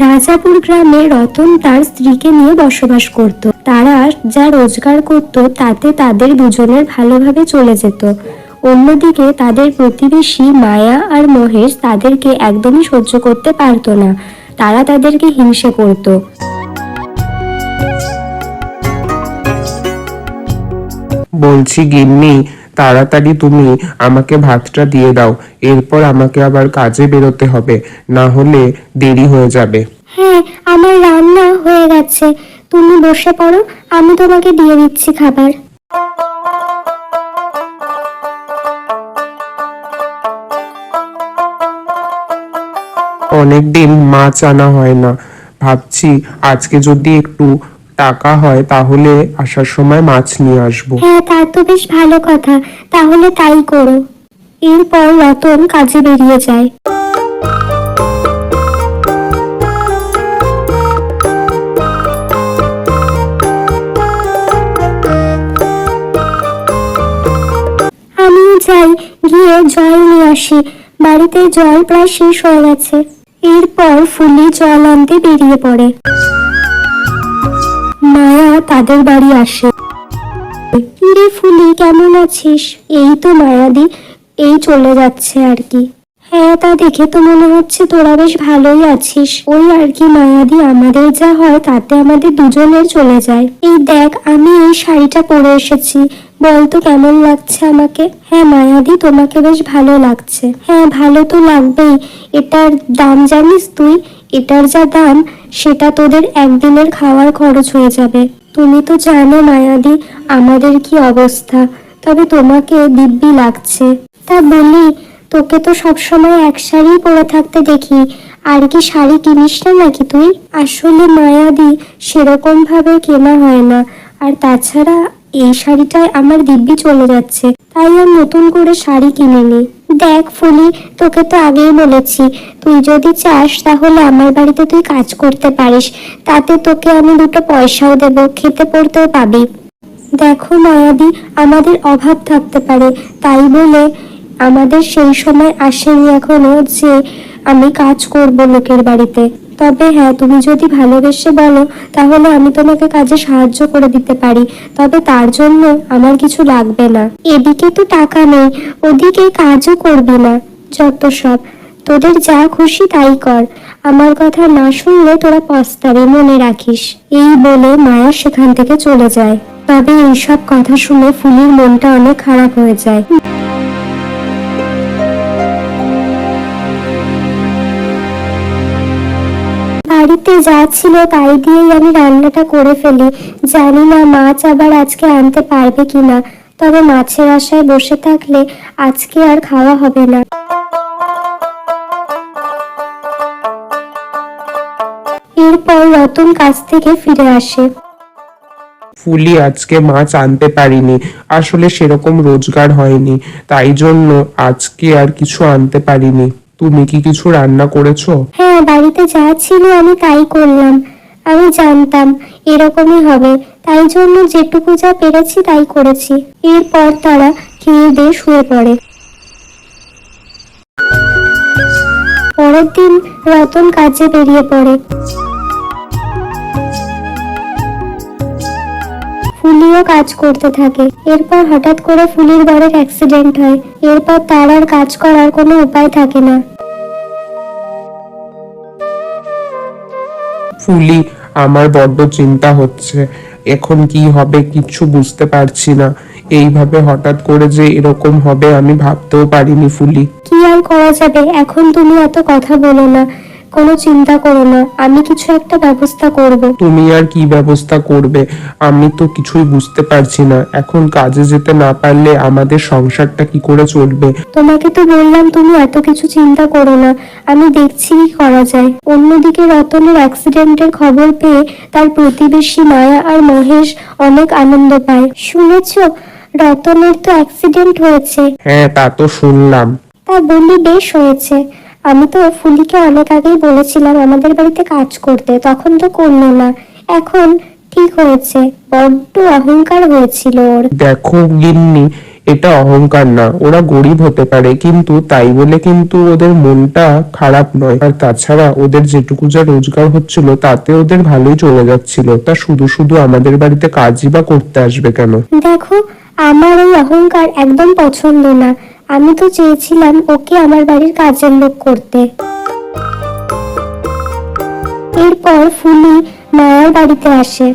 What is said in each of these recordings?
রাজাপুর গ্রামে রতন তার স্ত্রীকে নিয়ে বসবাস করত। তারা যা রোজগার করত, তাতে তাদের দুজনের ভালোভাবে চলে যেত। অন্যদিকে তাদের প্রতিবেশী মায়া আর মহেশ তাদেরকে একদমই সহ্য করতে পারতো না। তারা তাদেরকে হিংসে করত। বলছি, গিন্নি তাড়াতাড়ি তুমি আমাকে ভাতটা দিয়ে দাও এরপর আমাকে আবার কাজে বেরোতে হবে না হলে দেরি হয়ে যাবে। হ্যাঁ আমার রান্না হয়ে গেছে। তুমি বসে পড়ো আমি তোমাকে দিয়ে দিচ্ছি খাবার। অনেকদিন মাছ আনা হয় না। ভাবছি আজকে যদি একটু টাকা হয়, তাহলে আসার সময় মাছ নিয়ে আসব। হ্যাঁ তা তো বেশ ভালো কথা। তাহলে তাই করো। এরপর রতন কাজে বেরিয়ে যায়। যাই, গিয়ে জল নিয়ে আসি। বাড়িতে জল প্রায় শেষ হয়ে গেছে। এরপর ফুলি জল আনতে বেরিয়ে পড়ে। মায়া তাদের বাড়ি আসে। রে ফুলি, কেমন আছিস? এই তো মায়াদি, এই চলে যাচ্ছে আর কি। হ্যাঁ তা দেখে তো মনে হচ্ছে তোরা বেশ ভালোই আছিস। ওই আর কি মায়াদি, আমাদের যা হয় তাতে আমাদের দুজনের চলে যায়। এই দেখ, আমি এই শাড়িটা পরে এসেছি। বলতো কেমন লাগছে আমাকে? হ্যাঁ মায়াদি, তোমাকে বেশ ভালো লাগছে। হ্যাঁ ভালো তো লাগবেই। এটার দাম জানিস তুই? এটার যা দাম, সেটা তোদের একদিনের খাওয়ার খরচ হয়ে যাবে। তুমি তো জানো মায়াদি, আমাদের কি অবস্থা। তবে তোমাকে দিব্যি লাগছে। তা বলি তোকে তো সবসময় এক শাড়ি পরে থাকতে দেখি। আর কি শাড়ি কিনিস না নাকি তুই? আসলে মায়াদি সেরকম ভাবে কেনা হয় না। আর তাছাড়া এই শাড়িটায় আমার দিব্যি চলে যাচ্ছে। তাই আর নতুন করে শাড়ি কিনিনি। দেখ ফুলি, তোকে তো আগেই বলেছি, তুই যদি চাস তাহলে আমার বাড়িতে তুই কাজ করতে পারিস। তাতে তোকে আমি দুটো পয়সাও দেবো, খেতে পড়তেও পাবি। দেখো মায়াদি আমাদের অভাব থাকতে পারে। তাই বলে আমাদের সেই সময় আসেনি এখনও যে আমি কাজ করব লোকের বাড়িতে। তবে হ্যাঁ তুমি যদি ভালোবেসে বলো, তাহলে আমি তোমাকে কাজে সাহায্য করে দিতে পারি। তবে তার জন্য আমার কিছু লাগবে না। এদিকে তো টাকা নেই, ওদিকে কাজও করবি না, যত সব। তোদের যা খুশি তাই কর। আমার কথা না শুনলে তোরা পস্তাবি, মনে রাখিস। এই বলে মায়া সেখান থেকে চলে যায়। তবে এইসব কথা শুনে ফুলির মনটা অনেক খারাপ হয়ে যায়। বাড়িতে যা ছিল তাই দিয়েই আমি রান্নাটা করে ফেলি। জানি না মাছ আবার আজকে আনতে পারবে কিনা। তবে মাছের আশায় বসে থাকলে আজকে আর খাওয়া হবে না। এরপর রতন কাজ থেকে ফিরে আসে। ফুলি আজকে মাছ আনতে পারিনি। আসলে সেরকম রোজগার হয়নি। তাই জন্য আজকে আর কিছু আনতে পারিনি। তুমি কি কিছু রান্না করেছ? হ্যাঁ বাড়িতে যা ছিল আমি তাই করলাম। আমি জানতাম এরকমই হবে। তাই জন্য যেটুকু যা পেরেছি তাই করেছি। এরপর তারা খেয়ে দিয়ে শুয়ে পড়ে। পরের দিন রতন কাজে বেরিয়ে পড়ে। ফুলিও কাজ করতে থাকে। এরপর হঠাৎ করে ফুলির বাড়ির অ্যাক্সিডেন্ট হয়। এরপর তার আর কাজ করার কোনো উপায় থাকে না। ফুলি আমার বড্ড চিন্তা হচ্ছে। এখন কি হবে কিচ্ছু বুঝতে পারছি না। এইভাবে হঠাৎ করে যে এরকম হবে আমি ভাবতেও পারিনি ফুলি। কি আর করা যাবে? এখন তুমি এত কথা বলো না। কোনো চিন্তা করো না আমি কিছু একটা ব্যবস্থা করব। তুমি আর কি ব্যবস্থা করবে? আমি তো কিছুই বুঝতে পারছি না। এখন কাজে যেতে না পারলে আমাদের সংসারটা কি করে চলবে? তোমাকে তো বললাম তুমি এত কিছু চিন্তা করো না। আমি দেখছি কি করা যায়। অন্যদিকে রতনের অ্যাক্সিডেন্টের খবর পেয়ে তার প্রতিবেশী মায়া আর মহেশ অনেক আনন্দ পায়। শুনেছো? রতনের তো অ্যাক্সিডেন্ট হয়েছে। হ্যাঁ তা তো শুনলাম। তা বললি বেশ হয়েছে। আমি তো ফুলিকে অনেক আগেই বলেছিলাম আমাদের বাড়িতে কাজ করতে তখন তো করল না। এখন ঠিক হয়েছে বড্ড অহংকার হয়েছিল ওর। দেখো গিন্নি এটা অহংকার না ওরা গরিব হতে পারে কিন্তু তাই বলে কিন্তু ওদের মনটা খারাপ নয়। আর তাছাড়া ওদের যেটুকু যা রোজগার হচ্ছিল তাতে ওদের ভালোই চলে যাচ্ছিল। তা শুধু শুধু আমাদের বাড়িতে কাজই বা করতে আসবে কেন? দেখো আমার এই অহংকার একদম পছন্দ না। আমি তো চেয়েছিলাম ওকে আমার বাড়ির কাজের লোক করতে। এরপর ফুলি মায়ার বাড়িতে আসে।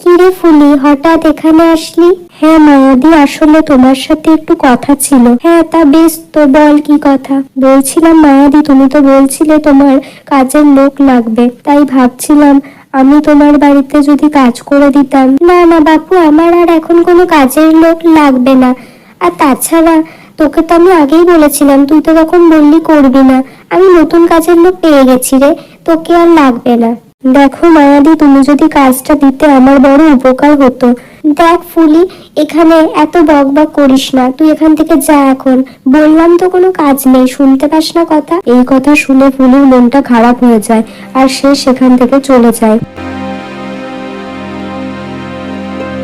কিরে ফুলি, হঠাৎ এখানে আসলি? হ্যাঁ মায়াদি, আসলে তোমার সাথে একটু কথা ছিল। হ্যাঁ তা বেশ, তো বল কি কথা? বলছিলাম মায়াদি, তুমি তো বলছিলে তোমার কাজের লোক লাগবে। তাই ভাবছিলাম আমি তোমার বাড়িতে যদি কাজ করে দিতাম। না না, বাপু, আমার আর এখন কোনো কাজের লোক লাগবে না। আর তাছাড়া, তোকে তো আমি আগেই বলেছিলাম, তুই তো তখন বললি করবি না। আমি নতুন কাজের লোক পেয়ে গেছি রে, তোকে আর লাগবে না। দেখো মায়াদি তুমি যদি কাজটা দিতে আমার বড় উপকার হতো। দেখ ফুলি এখানে এত বক বক করিস না তুই এখান থেকে যা এখন। বললাম তো কোনো কাজ নেই শুনতে পাস না কথা? এই কথা শুনে ফুলির মনটা খারাপ হয়ে যায় আর সে সেখান থেকে চলে যায়।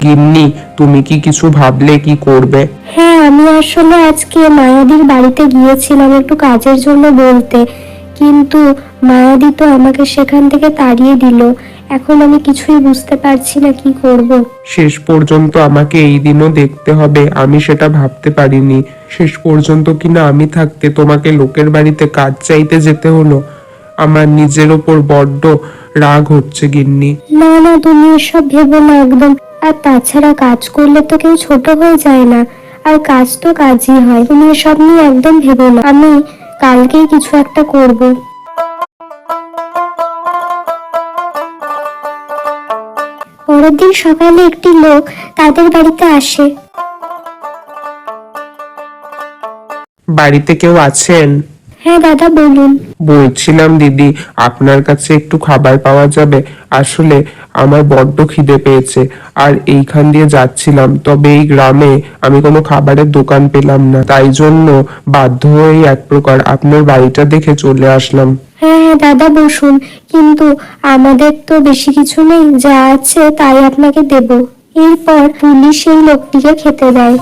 গিন্নি তুমি কি কিছু ভাবলে কি করবে? হ্যাঁ আমি আসলে আজকে মায়াদির বাড়িতে গিয়েছিলাম একটু কাজের জন্য বলতে। কিন্তু মায়াদি তো আমাকে সেখান থেকে তাড়িয়ে দিল। এখন আমি কিছুই বুঝতে পারছি না কি করব। শেষ পর্যন্ত আমাকে এই দিনও দেখতে হবে আমি সেটা ভাবতে পারিনি। শেষ পর্যন্ত কিনা আমি থাকতে তোমাকে লোকের বাড়িতে কাজ চাইতে যেতে হলো। আমার নিজের ওপর বড্ড রাগ হচ্ছে গিন্নি। না না তুমি এসব ভেবো না একদম। আর তাছাড়া কাজ করলে তো কেউ ছোট হয়ে যায় না। আর কাজ তো কাজই হয় তুমি এসব নিয়ে একদম ভেবো না। আমি কালকেই কিছু একটা করব। পরের দিন সকালে একটি লোক তাদের বাড়িতে আসে। বাড়িতে কেউ আছেন? হ্যাঁ দাদা বলুন। বলছিলাম দিদি আপনার কাছে একটু খাবার পাওয়া যাবে। আসলে আমার বড্ড খিদে পেয়েছে আর এইখান দিয়ে যাচ্ছিলাম। তবে এই গ্রামে আমি কোনো খাবারের দোকান পেলাম না। তাই জন্য বাধ্য হয়ে এক প্রকার আপনার বাড়িটা দেখে চলে আসলাম। হ্যাঁ হ্যাঁ দাদা বসুন। কিন্তু আমাদের তো বেশি কিছু নেই। যা আছে তাই আপনাকে দেব। এরপর পুলিশ সেই লোকটিকে খেতে দেয়।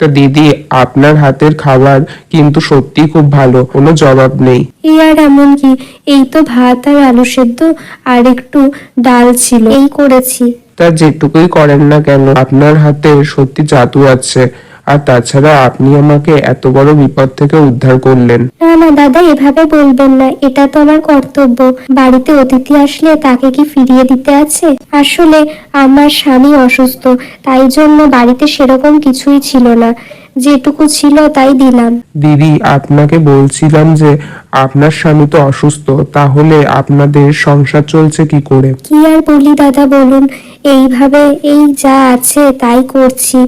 দিদি আপনার হাতের খাবার কিন্তু সত্যি খুব ভালো কোনো জবাব নেই। এই আর এমন কি? এই তো ভাত আর আলু সেদ্ধ আর একটু ডাল ছিল। এই করেছি। তা যেটুকুই করেন না কেন? আপনার হাতে সত্যি জাদু আছে। আর তাছাড়া আপনি আমাকে এত বড় বিপদ থেকে উদ্ধার করলেন। না না দাদা এভাবে বলবেন না। এটা তো আমার কর্তব্য। বাড়িতে অতিথি আসলে তাকে কি ফিরিয়ে দিতে আছে? আসলে আমার স্বামী অসুস্থ তাই জন্য বাড়িতে সেরকম কিছুই ছিল না। যেটুকু ছিল তাই দিলাম। দিদি আপনাকে বলছিলাম যে আপনার স্বামী তো অসুস্থ তাহলে আপনাদের সংসার চলছে কি করে? কি আর বলি দাদা বলুন। এইভাবে এই যা আছে তাই করছি।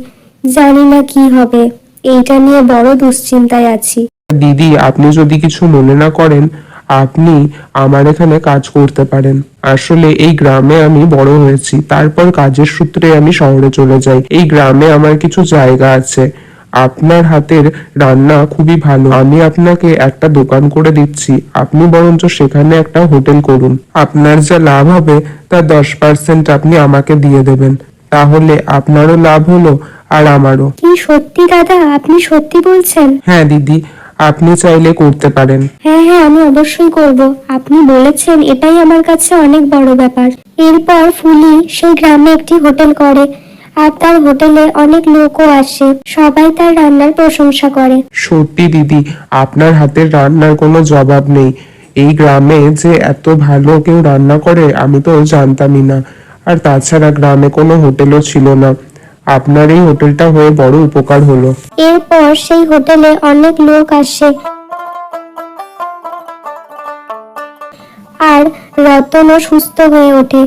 জানি না কি হবে। এইটা নিয়ে বড় দুশ্চিন্তায় আছি। দিদি, আপনি যদি কিছু মনে না করেন, আপনি আমার এখানে কাজ করতে পারেন। আসলে এই গ্রামে আমি বড় হয়েছি, তারপর কাজের সূত্রে আমি শহরে চলে যাই। এই গ্রামে আমার কিছু জায়গা আছে। আপনার হাতের রান্না খুবই ভালো। আমি আপনাকে একটা দোকান করে দিচ্ছি। আপনি বরঞ্চ সেখানে একটা হোটেল করুন। আপনার যা লাভ হবে তার দশ পার্সেন্ট আপনি আমাকে দিয়ে দেবেন। তাহলে আপনারও লাভ হলো আর আমারও কি সত্যি দাদা? আপনি সত্যি বলছেন? হ্যাঁ দিদি আপনি চাইলে করতে পারেন। হ্যাঁ হ্যাঁ আমি অবশ্যই করব। আপনি বলেছেন এটাই আমার কাছে অনেক বড় ব্যাপার। এরপর ফুলি সেই গ্রামে একটি হোটেল করে আর তার হোটেলে অনেক লোকও আসে। সবাই তার রান্নার প্রশংসা করে। সত্যি দিদি আপনার হাতের রান্নার কোনো জবাব নেই। এই গ্রামে যে এত ভালো কেউ রান্না করে আমি তো জানতামই না। আর তাছাড়া গ্রামে কোনো হোটেলও ছিল না। আপনার এই হোটেলটা হয়ে বড় উপকার হলো। এরপর সেই হোটেলে অনেক লোক আসে। আর রতনও সুস্থ হয়ে ওঠে।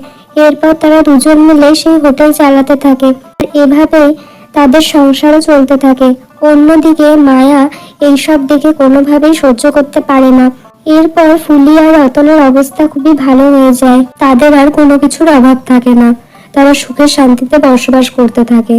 এরপর তারা দুজন মিলে সেই হোটেল চালাতে থাকে। আর এভাবেই তাদের সংসারও চলতে থাকে। অন্যদিকে মায়া এইসব দেখে কোনোভাবেই সহ্য করতে পারে না। এরপর ফুলি আর রতনের অবস্থা খুবই ভালো হয়ে যায়। তাদের আর কোনো কিছুর অভাব থাকে না। তারা সুখে শান্তিতে বসবাস করতে থাকে।